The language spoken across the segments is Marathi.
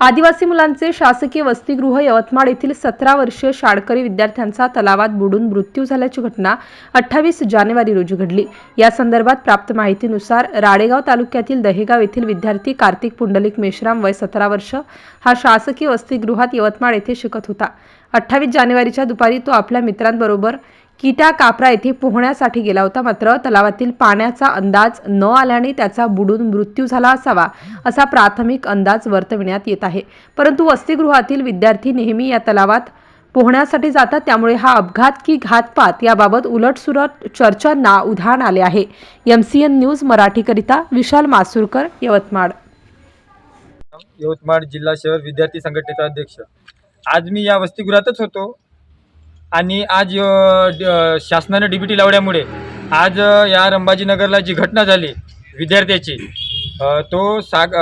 आदिवासी मुलांचे शासकीय वसतिगृह यवतमाळ येथील सतरा वर्षीय शाळकरी विद्यार्थ्यांचा तलावात बुडून मृत्यू झाल्याची घटना अठ्ठावीस जानेवारी रोजी घडली. या संदर्भात प्राप्त माहितीनुसार राडेगाव तालुक्यातील दहेगाव येथील विद्यार्थी कार्तिक पुंडलिक मेश्राम वय सतरा वर्ष हा शासकीय वसतिगृहात यवतमाळ येथे शिकत होता. अठ्ठावीस जानेवारीच्या दुपारी तो आपल्या मित्रांबरोबर किटा कापरा येथे पोहण्यासाठी गेला होता. मात्र तलावातील पाण्याचा अंदाज न आल्याने त्याचा बुडून मृत्यू झाला असावा असा प्राथमिक अंदाज वर्तविण्यात येत आहे. परंतु वसतिगृहातील विद्यार्थी नेहमी या तलावात पोहण्यासाठी जातात. त्यामुळे हा अपघात की घातपात याबाबत उलटसुलट चर्चांना उधाण आले आहे. एम सी एन न्यूज मराठीकरिता विशाल मासुरकर यवतमाळ. यवतमाळ जिल्हा शहर विद्यार्थी संघटनेचा अध्यक्ष. आज मी या वसतिगृहातच होतो. आणि आज शासनाने डीबीटी शासनानं डी टी लावल्यामुळे आज या रंबाजीनगरला जी घटना झाली विद्यार्थ्याची तो साग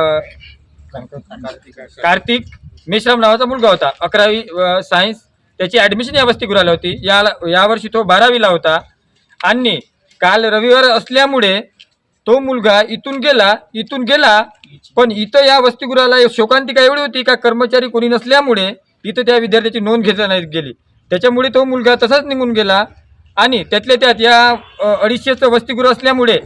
कार्तिक मेश्राम नावाचा मुलगा होता. अकरावी सायन्स त्याची ॲडमिशन या वसतिगृहाला होती. या यावर्षी तो बारावीला होता. आणि काल रविवार असल्यामुळे तो मुलगा इथून गेला इथून गेला पण इथं या वसतिगृहाला शोकांतिका एवढी होती का कर्मचारी कोणी नसल्यामुळे इथं त्या विद्यार्थ्याची नोंद घेता नाही गेली. त्याच्यामुळे तो मुलगा तसाच निघून गेला. आणि त्यातल्या त्यात या अडीचशेचं वसतिगृह असल्यामुळे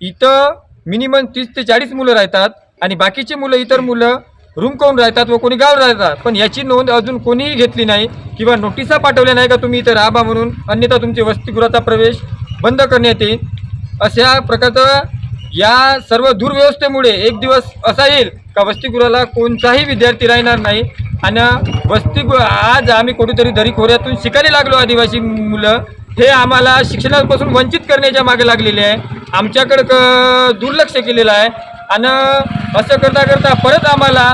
इथं मिनिमम तीस ते चाळीस मुलं राहतात आणि बाकीची मुलं इतर मुलं रूम करून राहतात व कोणी गाव राहतात. पण याची नोंद अजून कोणीही घेतली नाही किंवा नोटिसा पाठवल्या नाही का तुम्ही इथं राहा म्हणून. अन्यथा तुमचे वसतिगृहाचा प्रवेश बंद करण्यात येईल. अशा प्रकारचं या सर्व दुर्व्यवस्थेमुळे एक दिवस असा येईल का वसतिगृहाला कोणताही विद्यार्थी राहणार नाही. आणि वस्ती आज आम्ही कुठेतरी दरीखोऱ्यातून शिकायला लागलो आदिवासी मुलं. हे आम्हाला शिक्षणापासून वंचित करण्याच्या मागे लागलेले आहे. आमच्याकडं क दुर्लक्ष केलेलं आहे. आणि असं करता करता परत आम्हाला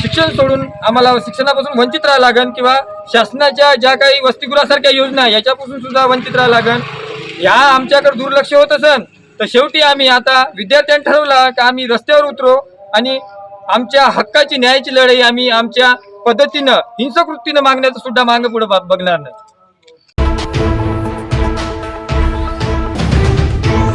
शिक्षण सोडून आम्हाला शिक्षणापासून वंचित राहावं लागेल किंवा शासनाच्या ज्या काही वसतिगृहासारख्या योजना याच्यापासून सुद्धा वंचित राहावं लागेल या आमच्याकडे दुर्लक्ष होत असन तर शेवटी आम्ही आता विद्यार्थ्यांनी ठरवला की आम्ही रस्त्यावर उतरो आणि आमच्या हक्काची न्यायाची लढाई आम्ही आमच्या पद्धतीनं हिंसक वृत्तीनं मागण्याचं सुद्धा मागं पुढे बघणार नाही.